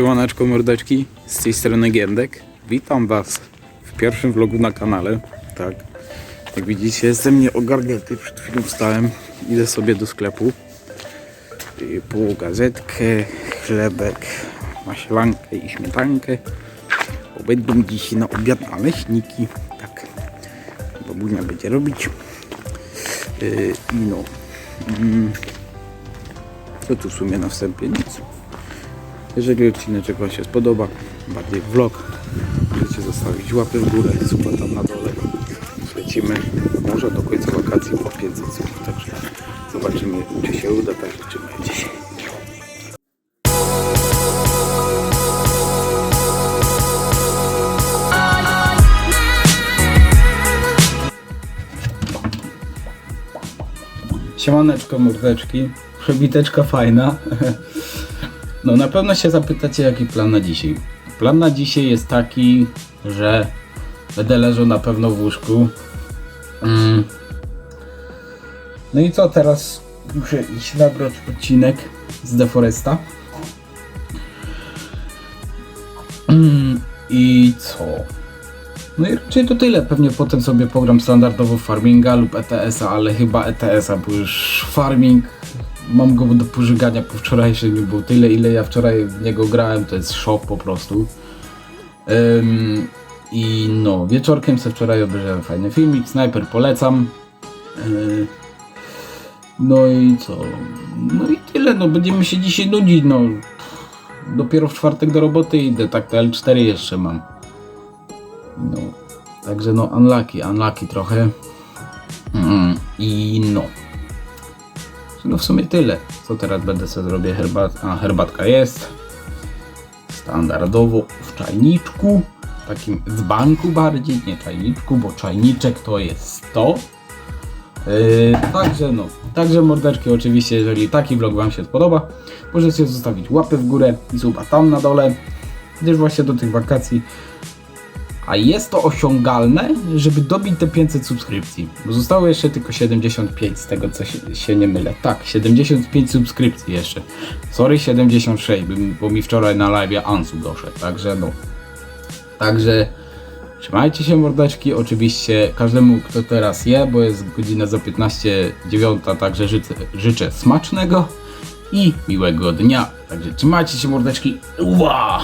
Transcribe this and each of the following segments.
Siemaneczko mordeczki, z tej strony Giendek. Witam Was w pierwszym vlogu na kanale. Tak, jak widzicie jestem nieogarnięty, przed chwilą wstałem, idę sobie do sklepu. I Po gazetkę, chlebek, maślankę i śmietankę. Bo będą dzisiaj na obiad naleśniki. Tak, babunia będzie robić. Yy, I no, mm, to tu w sumie na wstępie nic. Jeżeli odcinek Wam się spodoba, bardziej vlog, możecie zostawić łapę w górę, suba tam na dole. Lecimy może do końca wakacji po 500 słów, także zobaczymy, czy się uda, także trzymajcie się. Siemaneczko mordeczki, przebiteczka fajna. No na pewno się zapytacie jaki plan na dzisiaj. Plan na dzisiaj jest taki, że będę leżał na pewno w łóżku. Mm. No i co teraz? Muszę iść nagrać odcinek z Deforesta. Mm. I co? No i raczej to tyle. Pewnie potem sobie pogram standardowo farminga lub ETS-a, ale chyba ETS-a, bo już farming mam go do pożygania po wczorajszym, bo tyle ile ja wczoraj w niego grałem, to jest szok po prostu. I no, wieczorkiem sobie wczoraj obejrzałem fajny filmik, Sniper polecam. Yy, no i co? No i tyle, no będziemy się dzisiaj nudzić, no. Dopiero w czwartek do roboty idę, tak te L4 jeszcze mam. No, także no unlucky, unlucky trochę. Mm, I no. No w sumie tyle. Co teraz będę sobie zrobić? Herbat... A, herbatka jest. Standardowo w czajniczku. Takim dzbanku bardziej, nie czajniczku, bo czajniczek to jest to. Yy, także no, także mordeczki oczywiście, jeżeli taki vlog Wam się spodoba, możecie zostawić łapę w górę i suba tam na dole, gdyż właśnie do tych wakacji a jest to osiągalne, żeby dobić te 500 subskrypcji. Bo zostało jeszcze tylko 75 z tego co się, się nie mylę. Tak, 75 subskrypcji jeszcze. Sorry 76, bym- bo mi wczoraj na live Ansu doszedł. Także no. Także trzymajcie się mordeczki. Oczywiście każdemu kto teraz je, bo jest godzina za 15.09, także życzę, życzę smacznego i miłego dnia. Także trzymajcie się mordeczki. Ua!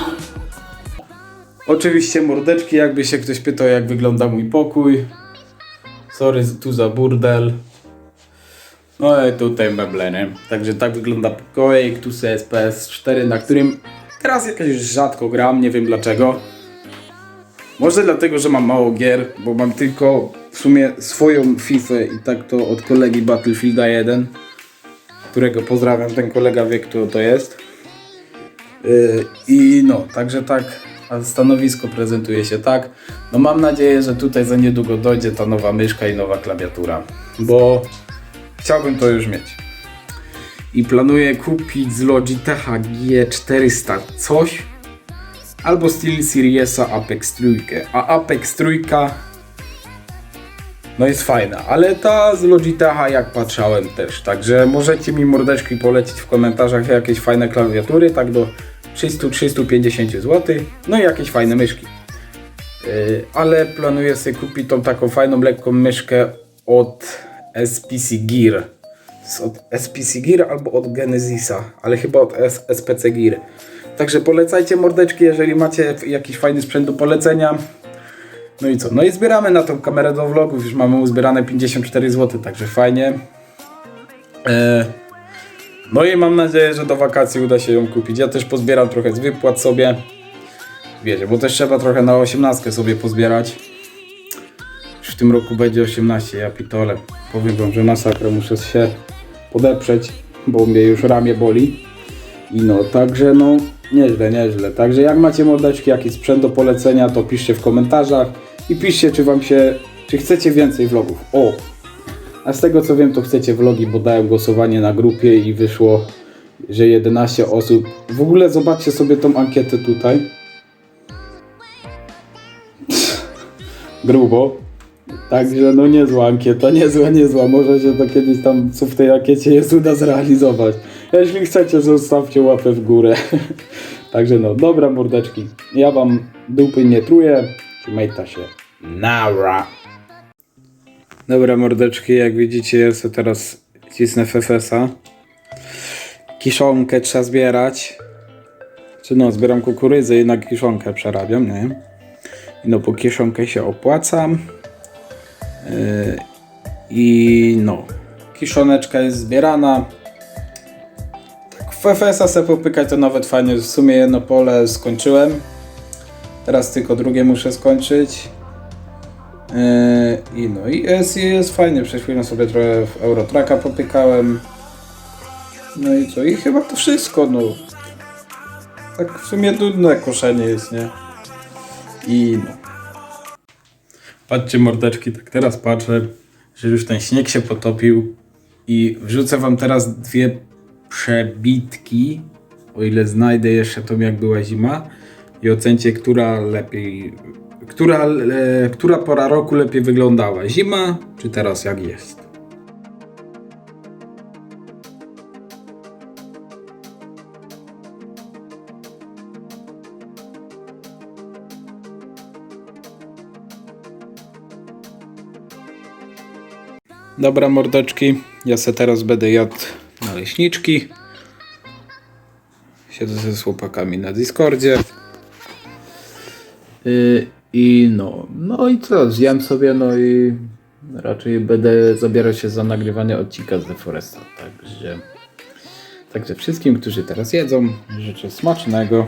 Oczywiście mordeczki, jakby się ktoś pytał jak wygląda mój pokój. Sorry tu za burdel. No i tutaj meble, nie? Także tak wygląda pokoik, tu jest PS4, na którym teraz jakoś rzadko gram, nie wiem dlaczego. Może dlatego, że mam mało gier, bo mam tylko w sumie swoją FIFA i tak to od kolegi Battlefielda 1, którego pozdrawiam, ten kolega wie kto to jest. Yy, I no, także tak, a stanowisko prezentuje się tak. No mam nadzieję, że tutaj za niedługo dojdzie ta nowa myszka i nowa klawiatura, bo chciałbym to już mieć. I planuję kupić z Logitecha G400 coś, albo SteelSeriesa Apex trójkę. A Apex trójka no jest fajna, ale ta z Logitecha jak patrzałem też, także możecie mi mordeczki polecić w komentarzach jakieś fajne klawiatury, tak do 300-350 zł, no i jakieś fajne myszki. Yy, ale planuję sobie kupić tą taką fajną, lekką myszkę od SPC Gear. Od SPC Gear albo od Genesisa, ale chyba od S SPC Gear. Także polecajcie mordeczki, jeżeli macie jakiś fajny sprzęt do polecenia. No i co? No i zbieramy na tą kamerę do vlogów. Już mamy uzbierane 54 zł, także fajnie. E, no i mam nadzieję, że do wakacji uda się ją kupić. Ja też pozbieram trochę z wypłat sobie. Wiecie, bo też trzeba trochę na 18 sobie pozbierać. Już w tym roku będzie 18, ja pitole. Powiem wam, że masakra, muszę się podeprzeć, bo mnie już ramię boli. I no, także no, nieźle, nieźle. Także jak macie mordeczki, jakiś sprzęt do polecenia, to piszcie w komentarzach i piszcie, czy wam się, czy chcecie więcej vlogów. O! A z tego co wiem, to chcecie vlogi, bo dałem głosowanie na grupie i wyszło, że 11 osób. W ogóle zobaczcie sobie tą ankietę tutaj. Grubo. Także no niezła ankieta, niezła, niezła. Może się to kiedyś tam, co w tej ankiecie jest, uda zrealizować. Jeśli chcecie, zostawcie łapę w górę. Także no, dobra mordeczki. Ja wam dupy nie truję. Trzymajcie się. Nara. Dobra mordeczki, jak widzicie ja sobie teraz cisnę FFS-a. Kiszonkę trzeba zbierać. Czy no, zbieram kukurydzę i na kiszonkę przerabiam, nie? No, po kiszonkę się opłacam. Yy, I no, kiszoneczka jest zbierana. Tak, FFS-a sobie popykać to nawet fajnie. W sumie jedno pole skończyłem. Teraz tylko drugie muszę skończyć. Yy, I no, i jest, jest fajnie. Przed chwilą sobie trochę w Eurotraka popykałem. No i co? I chyba to wszystko, no. Tak w sumie nudne koszenie jest, nie? I no. Patrzcie mordeczki, tak teraz patrzę, że już ten śnieg się potopił i wrzucę wam teraz dwie przebitki, o ile znajdę jeszcze tą jak była zima i ocencie, która lepiej, która, e, która pora roku lepiej wyglądała, zima czy teraz jak jest. Dobra mordeczki, ja se teraz będę jadł naleśniczki. Siedzę ze chłopakami na Discordzie. Yy, I no, no i co, zjem sobie, no i raczej będę zabierać się za nagrywanie odcinka z The Foresta. Także, także wszystkim, którzy teraz jedzą, życzę smacznego.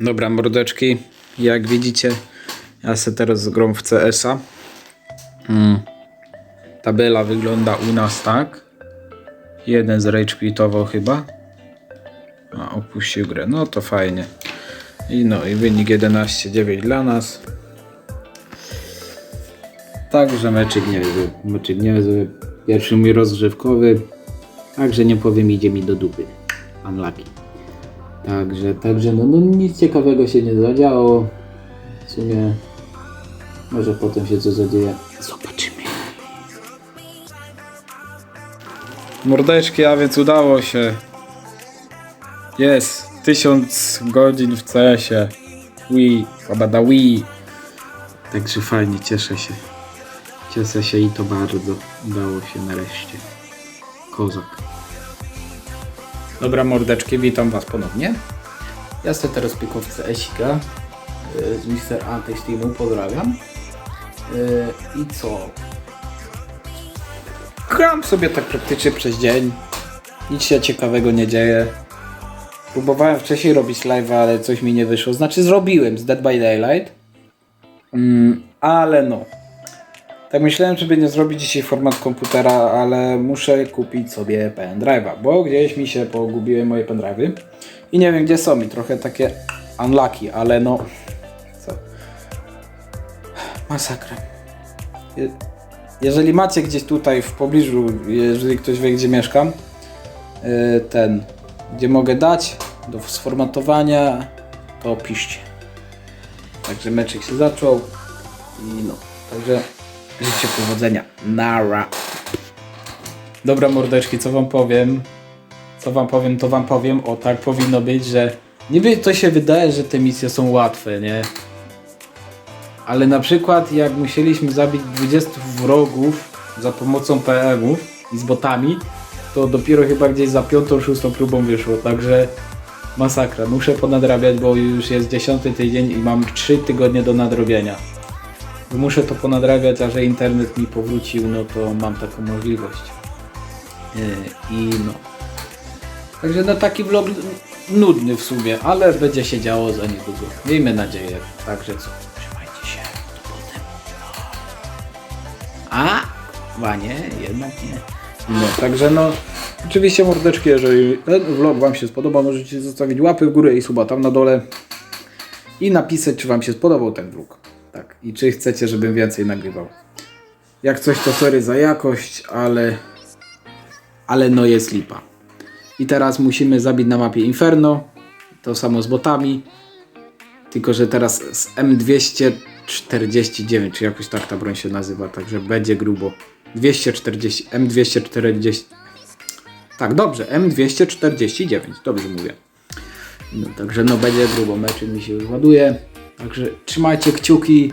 Dobra, mordeczki, jak widzicie, ja se teraz grom w CS-a. Mm. Tabela wygląda u nas tak. Jeden z rage chyba. A opuścił grę, no to fajnie. I no, i wynik 11-9 dla nas. Także meczyk niezły, meczyk niezły. Pierwszy mój rozgrzewkowy. Także nie powiem, idzie mi do dupy. Unlucky. Także, także no, no nic ciekawego się nie zadziało. W sumie może potem się co zadzieje. Zobaczymy. Mordeczki, a więc udało się. Jest. Tysiąc godzin w CS-ie. Wii, babada Wii. Także fajnie, cieszę się. Cieszę się i to bardzo. Udało się nareszcie. Kozak. Dobra mordeczki, witam was ponownie. Ja sobie teraz pikowce Esika y, z Mr. Anti-Steamu, pozdrawiam. Y, I co? Gram sobie tak praktycznie przez dzień. Nic się ciekawego nie dzieje. Próbowałem wcześniej robić live, ale coś mi nie wyszło. Znaczy zrobiłem z Dead by Daylight. Mm, ale no. Tak myślałem, żeby nie zrobić dzisiaj format komputera, ale muszę kupić sobie pendrive'a, bo gdzieś mi się pogubiły moje pendrive'y i nie wiem gdzie są i trochę takie unlucky, ale no co? Masakra. Je- Jeżeli macie gdzieś tutaj w pobliżu, jeżeli ktoś wie gdzie mieszkam, yy, ten, gdzie mogę dać do sformatowania, to piszcie. Także meczek się zaczął i no, także życzę powodzenia. Nara. Dobra mordeczki, co wam powiem? Co wam powiem, to wam powiem. O tak powinno być, że niby to się wydaje, że te misje są łatwe, nie? Ale na przykład jak musieliśmy zabić 20 wrogów za pomocą PM-ów i z botami, to dopiero chyba gdzieś za piątą, szóstą próbą wyszło, także masakra. Muszę ponadrabiać, bo już jest dziesiąty tydzień i mam 3 tygodnie do nadrobienia. Muszę to ponadrabiać, a że internet mi powrócił, no to mam taką możliwość. Yy, I no. Także no taki vlog nudny w sumie, ale będzie się działo za niedługo. Miejmy nadzieję. Także co? Chyba nie, jednak nie. No, także no. Oczywiście mordeczki, jeżeli ten vlog Wam się spodoba, możecie zostawić łapy w górę i suba tam na dole i napisać, czy Wam się spodobał ten vlog. Tak. I czy chcecie, żebym więcej nagrywał. Jak coś, to sorry za jakość, ale. Ale no jest lipa. I teraz musimy zabić na mapie Inferno. To samo z botami. Tylko, że teraz z M200 249, czy jakoś tak ta broń się nazywa, także będzie grubo. 240, M240. Tak, dobrze, M249, dobrze mówię. No, także no będzie grubo, meczy mi się już ładuje. Także trzymajcie kciuki.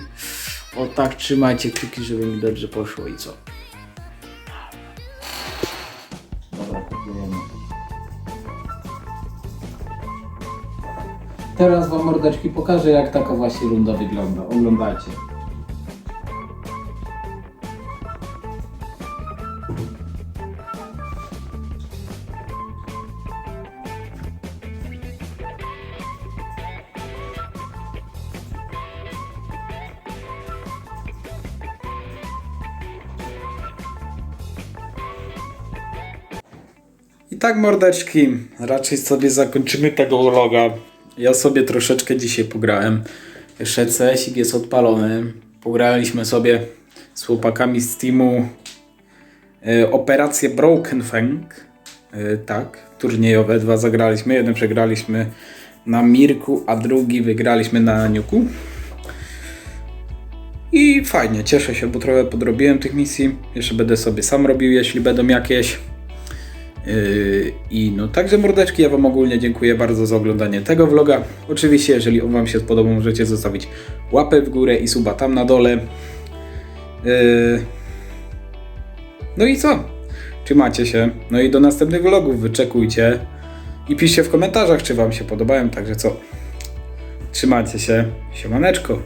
O tak, trzymajcie kciuki, żeby mi dobrze poszło i co. Teraz wam mordeczki pokażę jak taka właśnie runda wygląda. Oglądajcie. Tak mordeczki, raczej sobie zakończymy tego vloga. Ja sobie troszeczkę dzisiaj pograłem. Jeszcze CS jest odpalony. Pograliśmy sobie z chłopakami z teamu e, operację Broken Fang. E, tak, turniejowe. Dwa zagraliśmy. Jeden przegraliśmy na Mirku, a drugi wygraliśmy na Niuku. I fajnie, cieszę się, bo trochę podrobiłem tych misji. Jeszcze będę sobie sam robił, jeśli będą jakieś. Yy, I no także mordeczki, ja Wam ogólnie dziękuję bardzo za oglądanie tego vloga. Oczywiście, jeżeli Wam się spodobał, możecie zostawić łapę w górę i suba tam na dole. Yy, No i co? Trzymajcie się. No i do następnych vlogów wyczekujcie. I piszcie w komentarzach, czy Wam się podobają. Także co? Trzymajcie się. Siemaneczko.